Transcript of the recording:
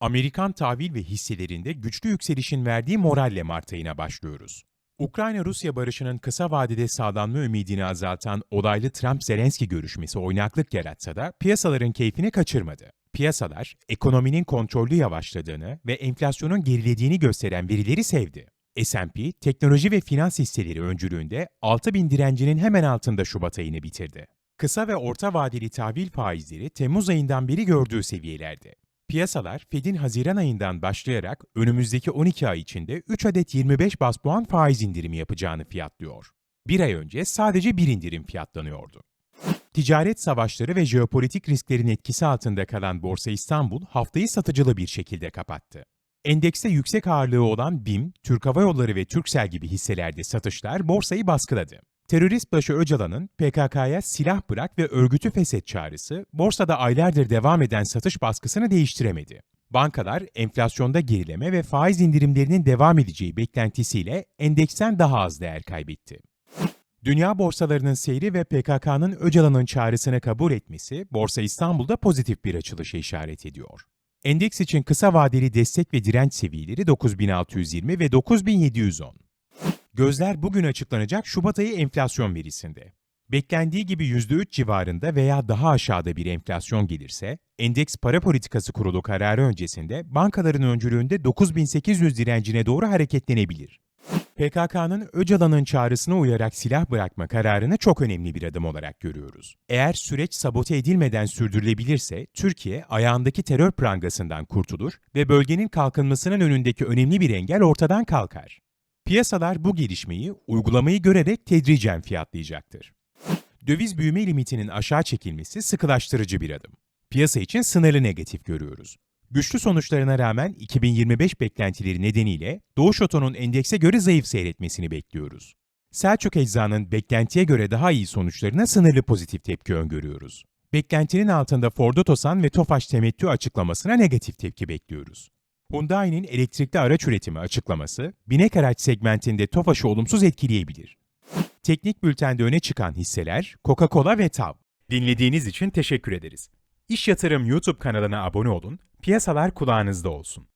Amerikan tahvil ve hisselerinde güçlü yükselişin verdiği moralle Mart ayına başlıyoruz. Ukrayna-Rusya barışının kısa vadede sağlanma ümidini azaltan olaylı Trump-Zelenski görüşmesi oynaklık yaratsa da piyasaların keyfini kaçırmadı. Piyasalar, ekonominin kontrollü yavaşladığını ve enflasyonun gerilediğini gösteren verileri sevdi. S&P, teknoloji ve finans hisseleri öncülüğünde 6000 direncinin hemen altında Şubat ayını bitirdi. Kısa ve orta vadeli tahvil faizleri Temmuz ayından beri gördüğü seviyelerde. Piyasalar, Fed'in Haziran ayından başlayarak önümüzdeki 12 ay içinde 3 adet 25 bas puan faiz indirimi yapacağını fiyatlıyor. Bir ay önce sadece bir indirim fiyatlanıyordu. Ticaret savaşları ve jeopolitik risklerin etkisi altında kalan Borsa İstanbul haftayı satıcılı bir şekilde kapattı. Endekste yüksek ağırlığı olan BİM, Türk Hava Yolları ve Türksel gibi hisselerde satışlar borsayı baskıladı. Terörist başı Öcalan'ın PKK'ya silah bırak ve örgütü feshet çağrısı borsada aylardır devam eden satış baskısını değiştiremedi. Bankalar enflasyonda gerileme ve faiz indirimlerinin devam edeceği beklentisiyle endeksten daha az değer kaybetti. Dünya borsalarının seyri ve PKK'nın Öcalan'ın çağrısını kabul etmesi Borsa İstanbul'da pozitif bir açılışa işaret ediyor. Endeks için kısa vadeli destek ve direnç seviyeleri 9620 ve 9710. Gözler bugün açıklanacak Şubat ayı enflasyon verisinde. Beklendiği gibi %3 civarında veya daha aşağıda bir enflasyon gelirse, Endeks Para Politikası Kurulu kararı öncesinde bankaların öncülüğünde 9800 direncine doğru hareketlenebilir. PKK'nın Öcalan'ın çağrısına uyarak silah bırakma kararını çok önemli bir adım olarak görüyoruz. Eğer süreç sabote edilmeden sürdürülebilirse, Türkiye ayağındaki terör prangasından kurtulur ve bölgenin kalkınmasının önündeki önemli bir engel ortadan kalkar. Piyasalar bu gelişmeyi uygulamayı görerek tedricen fiyatlayacaktır. Döviz büyüme limitinin aşağı çekilmesi sıkılaştırıcı bir adım. Piyasa için sınırlı negatif görüyoruz. Güçlü sonuçlarına rağmen 2025 beklentileri nedeniyle Doğuş Oto'nun endekse göre zayıf seyretmesini bekliyoruz. Selçuk Ecza'nın beklentiye göre daha iyi sonuçlarına sınırlı pozitif tepki öngörüyoruz. Beklentinin altında Ford Otosan ve Tofaş temettü açıklamasına negatif tepki bekliyoruz. Hyundai'nin elektrikli araç üretimi açıklaması, binek araç segmentinde Tofaş'ı olumsuz etkileyebilir. Teknik bültende öne çıkan hisseler Coca-Cola ve TAV. Dinlediğiniz için teşekkür ederiz. İş Yatırım YouTube kanalına abone olun, piyasalar kulağınızda olsun.